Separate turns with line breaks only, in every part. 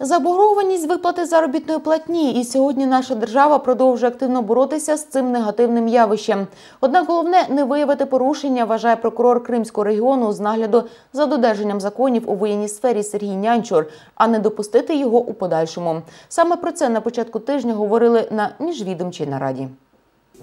Заборгованість виплати заробітної платні, і сьогодні наша держава продовжує активно боротися з цим негативним явищем. Однак головне не виявити порушення, вважає прокурор Кримського регіону з нагляду за додержанням законів у воєнній сфері Сергій Нянчур, а не допустити його у подальшому. Саме про це на початку тижня говорили на міжвідомчій нараді.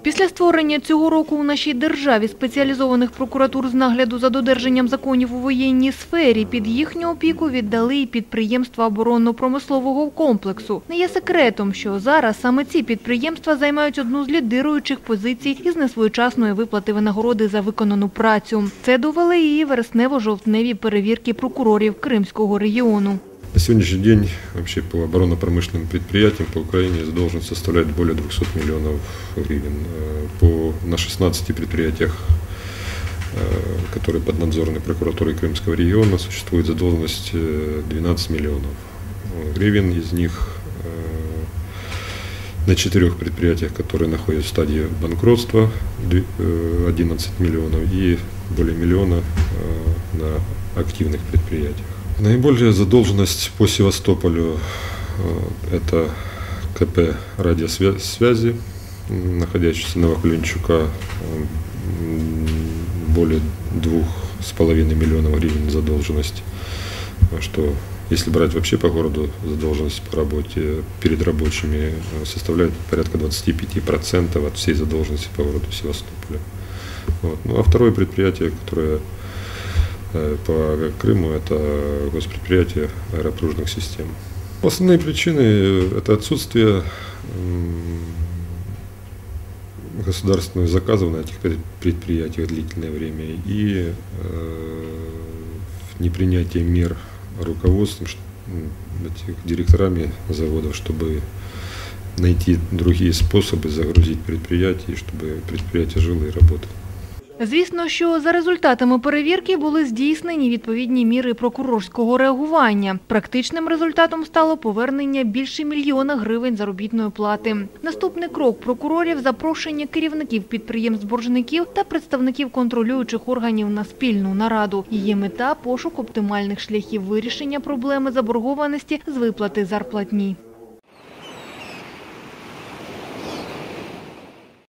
Після створення цього року у нашій державі спеціалізованих прокуратур з нагляду за додержанням законів у воєнній сфері під їхню опіку віддали і підприємства оборонно-промислового комплексу. Не є секретом, що зараз саме ці підприємства займають одну з лідируючих позицій із несвоєчасної виплати винагороди за виконану працю. Це довели і вереснево-жовтневі перевірки прокурорів Кримського регіону.
На сегодняшний день вообще по оборонно-промышленным предприятиям по Украине задолженность составляет более 200 миллионов гривен. Э, По, на 16 предприятиях, э, которые поднадзорны прокуратурой Крымского региона, существует задолженность э, 12 миллионов э, гривен. Из них на четырех предприятиях, которые находятся в стадии банкротства, две- э, 11 миллионов и более миллиона на активных предприятиях. Наиболее задолженность по Севастополю э, это КП радиосвязи, находящийся на Вакуленчука, э, более двух с половиной миллионов гривен задолженность, А что если брать вообще по городу задолженность по работе перед рабочими э, составляет порядка 25% от всей задолженности по городу Севастополя. Вот. Ну, а второе предприятие, которое по Крыму, это госпредприятие аэропружных систем. Основные причины это отсутствие государственных заказов на этих пред- предприятиях длительное время и э, непринятие мер руководством этих директорами заводов, чтобы найти другие способы загрузить предприятие, чтобы предприятие жило и работало.
Звісно, що за результатами перевірки були здійснені відповідні міри прокурорського реагування. Практичним результатом стало повернення більше мільйона гривень заробітної плати. Наступний крок прокурорів – запрошення керівників підприємств-боржників та представників контролюючих органів на спільну нараду. Її мета – пошук оптимальних шляхів вирішення проблеми заборгованості з виплати зарплатні.